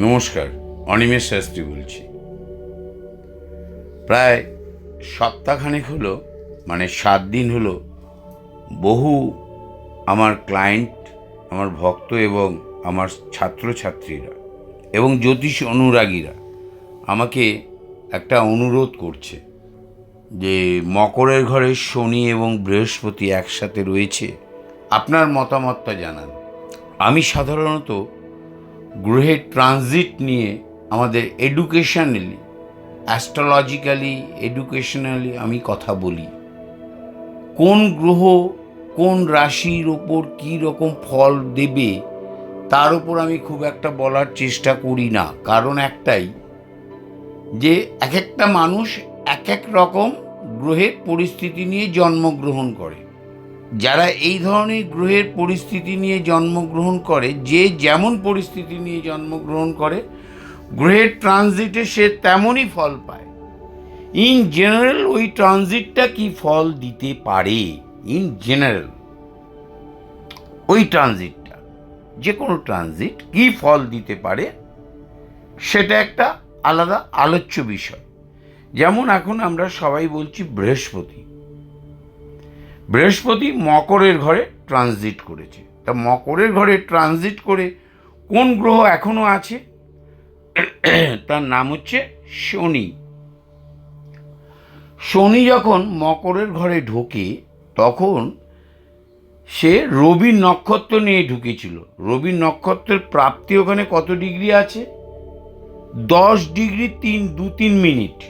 নমস্কার, অনিমেষ শাস্ত্রী বলছি। প্রায় সপ্তাহখানেক হলো মানে সাত দিন হলো, বহু আমার ক্লায়েন্ট, আমার ভক্ত এবং আমার ছাত্রছাত্রীরা এবং জ্যোতিষ অনুরাগীরা আমাকে একটা অনুরোধ করছে যে মকরের ঘরে শনি এবং বৃহস্পতি একসাথে রয়েছে, আপনার মতামতটা জানান। আমি সাধারণত গ্রহের ট্রানজিট নিয়ে আমাদের এডুকেশনালি অ্যাস্ট্রোলজিক্যালি এডুকেশনালি আমি কথা বলি। কোন গ্রহ কোন রাশির ওপর কী রকম ফল দেবে, তার উপর আমি খুব একটা বলার চেষ্টা করি না। কারণ একটাই, যে এক একটা মানুষ এক এক রকম গ্রহের পরিস্থিতি নিয়ে জন্মগ্রহণ করে। যারা এই ধরনের গ্রহের পরিস্থিতি নিয়ে জন্মগ্রহণ করে, যে যেমন পরিস্থিতি নিয়ে জন্মগ্রহণ করে, গ্রহের ট্রানজিটে সে তেমনই ফল পায়। ইন জেনারেল ওই ট্রানজিটটা কি ফল দিতে পারে? ইন জেনারেল ওই ট্রানজিটটা যে কোনো ট্রানজিট কি ফল দিতে পারে? সেটা একটা আলাদা আলোচ্য বিষয়। যেমন এখন আমরা সবাই বলছি বৃহস্পতি। বৃহস্পতি মকরের ঘরে ট্রানজিট করেছে। তা মকরের ঘরে ট্রানজিট করে কোন গ্রহ এখনও আছে? তার নাম হচ্ছে শনি। শনি যখন মকরের ঘরে ঢোকে, তখন সে রবির নক্ষত্র নিয়ে ঢুকেছিল। রবির নক্ষত্রের প্রাপ্তি ওখানে কত ডিগ্রি আছে? দশ ডিগ্রি তিন দু তিন মিনিট।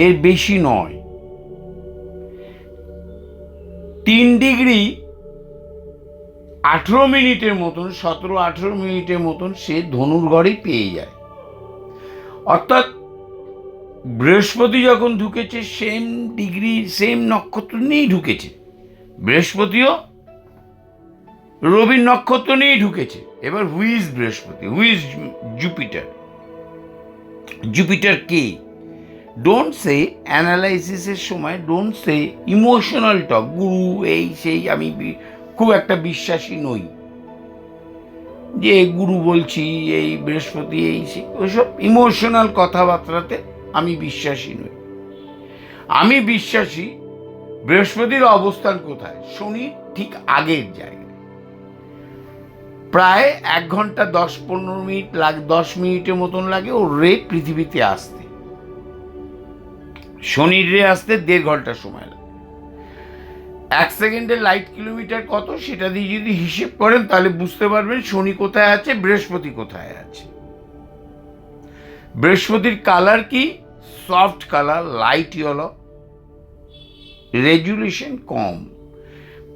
এর বেশি নয়। তিন ডিগ্রি আঠেরো মিনিটের মতন, সতেরো, আঠেরো মিনিটের মতন সে ধনুর পেয়ে যায়। অর্থাৎ বৃহস্পতি যখন ঢুকেছে সেম ডিগ্রি সেম নক্ষত্র নিয়েই ঢুকেছে। বৃহস্পতিও রবির নক্ষত্র নিয়েই ঢুকেছে। এবার who's Brihaspati? Who's Jupiter Jupiter K? Don't say অ্যানালাইসিসের সময় ডোন্ট সে ইমোশনাল টক গুরু এই সেই আমি খুব একটা বিশ্বাসী নই। যে গুরু বলছি, এই বৃহস্পতি, এই সেই ওইসব ইমোশনাল কথাবার্তাতে আমি বিশ্বাসী নই। আমি বিশ্বাসী বৃহস্পতির অবস্থান কোথায়? শনি ঠিক আগের জায়গায়। প্রায় এক ঘণ্টা দশ পনেরো মিনিট লাগ দশ মিনিটের মতন লাগে ও রে পৃথিবীতে আসতে। শনির আসতে দেড় ঘণ্টা সময় লাগে। এক সেকেন্ডে লাইট কিলোমিটার কত সেটা দিয়ে যদি হিসেব করেন তাহলে বুঝতে পারবেন শনি কোথায় আছে, বৃহস্পতি কোথায় আছে। বৃহস্পতির কালার কি? Soft colour light yellow resolution কম।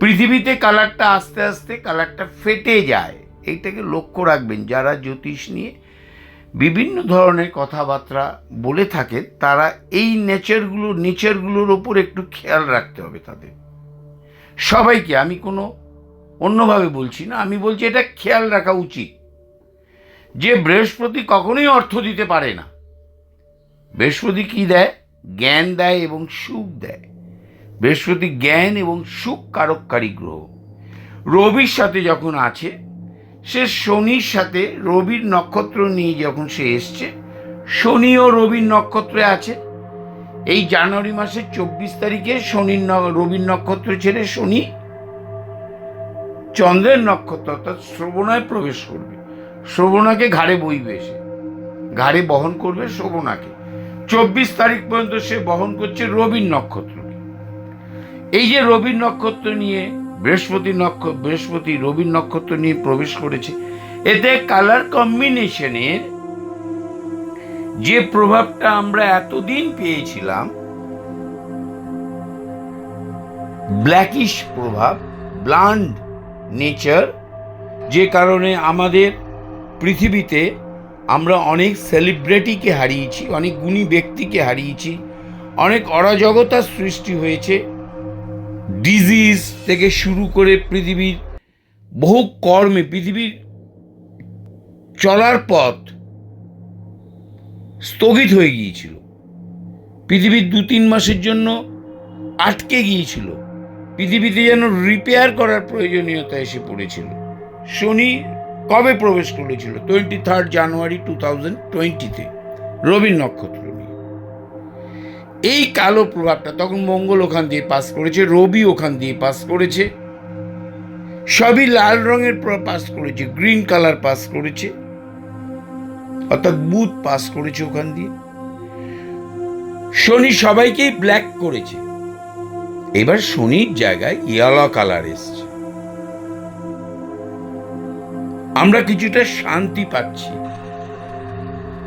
পৃথিবীতে কালারটা আস্তে আস্তে কালারটা ফেটে যায়। এইটাকে লক্ষ্য রাখবেন, যারা জ্যোতিষ নিয়ে বিভিন্ন ধরনের কথাবার্তা বলে থাকে, তারা এই নেচারগুলো, নেচারগুলোর ওপর একটু খেয়াল রাখতে হবে তাদের। সবাইকে আমি কোনো অন্যভাবে বলছি না, আমি বলছি এটা খেয়াল রাখা উচিত। যে বৃহস্পতি কখনোই অর্থ দিতে পারে না। বৃহস্পতি কি দেয়? জ্ঞান দেয় এবং সুখ দেয়। বৃহস্পতি জ্ঞান এবং সুখ কারককারী গ্রহ। রবির সাথে যখন আছে সে শনির সাথে রবির নক্ষত্র নিয়ে যখন সে এসছে শনি ও রবির নক্ষত্রে আছে। এই জানুয়ারি মাসের চব্বিশ তারিখে শনির রবির নক্ষত্র ছেড়ে শনি চন্দ্রের নক্ষত্র, অর্থাৎ শ্রবণায় প্রবেশ করবে। শ্রবণাকে ঘাড়ে বইবে সে। ঘাড়ে বহন করবে শ্রবণাকে। চব্বিশ তারিখ পর্যন্ত সে বহন করছে রবির নক্ষত্রকে। এই যে রবির নক্ষত্র নিয়ে বৃহস্পতি নক্ষত্র বৃহস্পতি রবির নক্ষত্র নিয়ে প্রবেশ করেছে। এতে কালার কম্বিনেশনের যে প্রভাবটা আমরা এতদিন পেয়েছিলাম ব্ল্যাকিশ প্রভাব ব্লান্ড নেচার যে কারণে আমাদের পৃথিবীতে আমরা অনেক সেলিব্রিটিকে হারিয়েছি, অনেক গুণী ব্যক্তিকে হারিয়েছি, অনেক অরাজকতার সৃষ্টি হয়েছে। ডিজিজ থেকে শুরু করে পৃথিবীর বহু কর্মে পৃথিবীর চলার পথ স্থগিত হয়ে গিয়েছিল। পৃথিবীর দু তিন মাসের জন্য আটকে গিয়েছিল। পৃথিবীতে যেন রিপেয়ার করার প্রয়োজনীয়তা এসে পড়েছিল। শনি কবে প্রবেশ করেছিল? Twenty third January two thousand টোয়েন্টিতে রবির নক্ষত্র। এই কালো প্রভাবটা তখন মঙ্গল ওখান দিয়ে পাস করেছে, রবি ওখান দিয়ে পাস করেছে, সবই লাল রঙের পাস করেছে, গ্রিন কালার পাস করেছে, অর্থাৎ বুধ পাস করেছে ওখান দিয়ে। শনি সবাইকেই ব্ল্যাক করেছে। এবার শনির জায়গায় ইয়েলো কালার এসছে। আমরা কিছুটা শান্তি পাচ্ছি।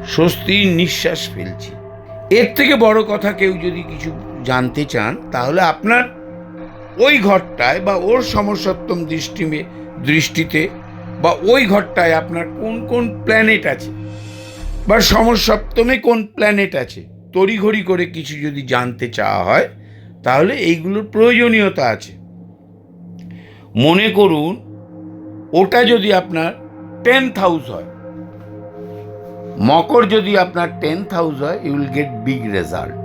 স্বস্তির নিঃশ্বাস ফেলছি। এর থেকে বড় কথা কেউ যদি কিছু জানতে চান, তাহলে আপনার ওই ঘরটায় বা ওর সমসপ্তম দৃষ্টি দৃষ্টিতে বা ওই ঘরটায় আপনার কোন কোন প্ল্যানেট আছে? বা সমসপ্তমে কোন প্ল্যানেট আছে? তড়িঘড়ি করে কিছু যদি জানতে চাওয়া হয়, তাহলে এইগুলোর প্রয়োজনীয়তা আছে। মনে করুন, ওটা যদি আপনার টেন্থ হাউস হয় মকর যদি আপনার টেন্থ হাউস হয় you will get big result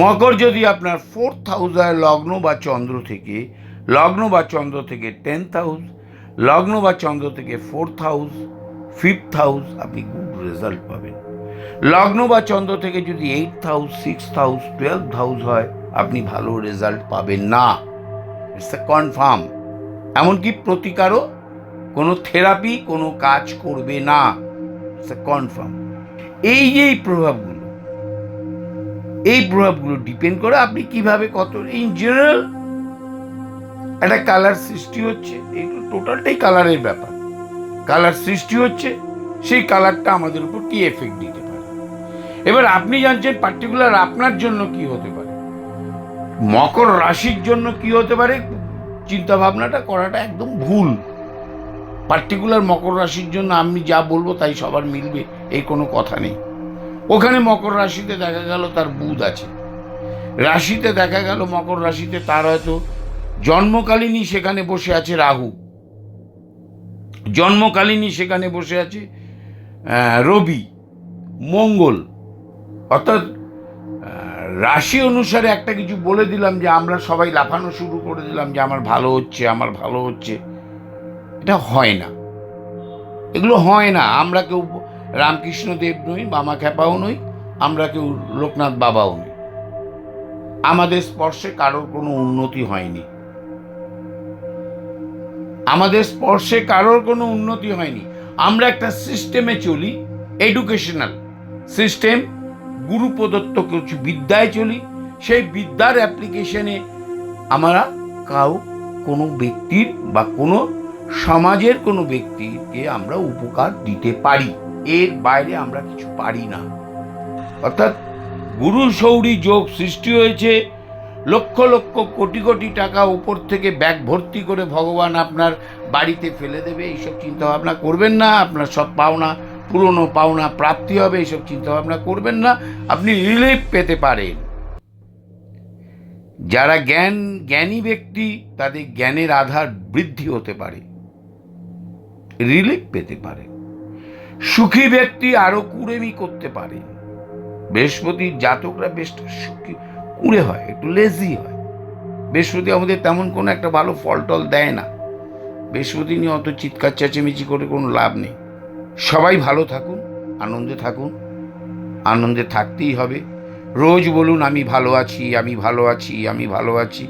মকর যদি আপনার ফোর্থ হাউস হয়, লগ্ন বা চন্দ্র থেকে, লগ্ন বা চন্দ্র থেকে টেন্থ হাউস লগ্ন বা চন্দ্র থেকে ফোর্থ হাউস ফিফথ হাউস আপনি গুড রেজাল্ট পাবেন। লগ্ন বা চন্দ্র থেকে যদি eight house six house twelve house হয়, আপনি ভালো রেজাল্ট পাবেন না। ইটস এ কনফার্ম এমনকি প্রতিকারও কোনো থেরাপি কোনো কাজ করবে না। কনফার্ম এই যে এই প্রভাবগুলো এই প্রভাবগুলো ডিপেন্ড করে আপনি কীভাবে কত ইন জেনারেল একটা কালার সৃষ্টি হচ্ছে, এগুলো টোটালটাই কালারের ব্যাপার। কালার সৃষ্টি হচ্ছে, সেই কালারটা আমাদের উপর কি এফেক্ট দিতে পারে? এবার আপনি জানছেন পার্টিকুলার আপনার জন্য কি হতে পারে। মকর রাশির জন্য কি হতে পারে? চিন্তা ভাবনাটা করাটা একদম ভুল। পার্টিকুলার মকর রাশির জন্য আমি যা বলব তাই সবার মিলবে, এই কোনো কথা নেই। ওখানে মকর রাশিতে দেখা গেল তার বুধ আছে। রাশিতে দেখা গেল মকর রাশিতে তার হয়তো জন্মকালীনই সেখানে বসে আছে রাহু। জন্মকালীনই সেখানে বসে আছে রবি, মঙ্গল। অর্থাৎ রাশি অনুসারে একটা কিছু বলে দিলাম যে আমরা সবাই লাফানো শুরু করে দিলাম যে আমার ভালো হচ্ছে, আমার ভালো হচ্ছে। এটা হয় না। এগুলো হয় না। আমরা কেউ রামকৃষ্ণ দেব নই, বামা খ্যাপাও নই, আমরা কেউ লোকনাথ বাবাও নই। আমাদের স্পর্শে কারোর কোনো উন্নতি হয়নি। আমাদের স্পর্শে কারোর কোনো উন্নতি হয়নি। আমরা একটা সিস্টেমে চলি এডুকেশনাল সিস্টেম গুরু প্রদত্ত কিছু বিদ্যায় চলি। সেই বিদ্যার অ্যাপ্লিকেশনে আমরা কাউ, কোনো ব্যক্তির বা কোনো সমাজের কোনো ব্যক্তিকে আমরা উপকার দিতে পারি, এর বাইরে আমরা কিছু পারি না। অর্থাৎ গুরু সৌরী যোগ সৃষ্টি হয়েছে, লক্ষ লক্ষ কোটি কোটি টাকা উপর থেকে ব্যাগ ভর্তি করে ভগবান আপনার বাড়িতে ফেলে দেবে, এইসব চিন্তাভাবনা করবেন না, আপনার সব পাওনা, পুরনো পাওনা প্রাপ্তি হবে, এইসব চিন্তাভাবনা করবেন না, আপনি রিলিফ পেতে পারেন। যারা জ্ঞান, জ্ঞানী ব্যক্তি, তাদের জ্ঞানের আধার বৃদ্ধি হতে পারে। রিলিফ পেতে পারে। সুখী ব্যক্তি আরও কুড়েমি করতে পারে। বৃহস্পতির জাতকরা বেশ সুখী, কুড়ে হয়, একটু লেজি হয়। বৃহস্পতি আমাদের তেমন কোনো একটা ভালো ফল টল দেয় না। বৃহস্পতি নিয়ে অত চিৎকার, চেঁচেমেচি করে কোনো লাভ নেই। সবাই ভালো থাকুন, আনন্দে থাকুন, আনন্দে থাকতেই হবে। রোজ বলুন, আমি ভালো আছি, আমি ভালো আছি, আমি ভালো আছি।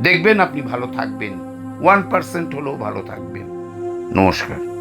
দেখবেন আপনি ভালো থাকবেন, ওয়ান পার্সেন্ট হলেও ভালো থাকবেন। নমস্কার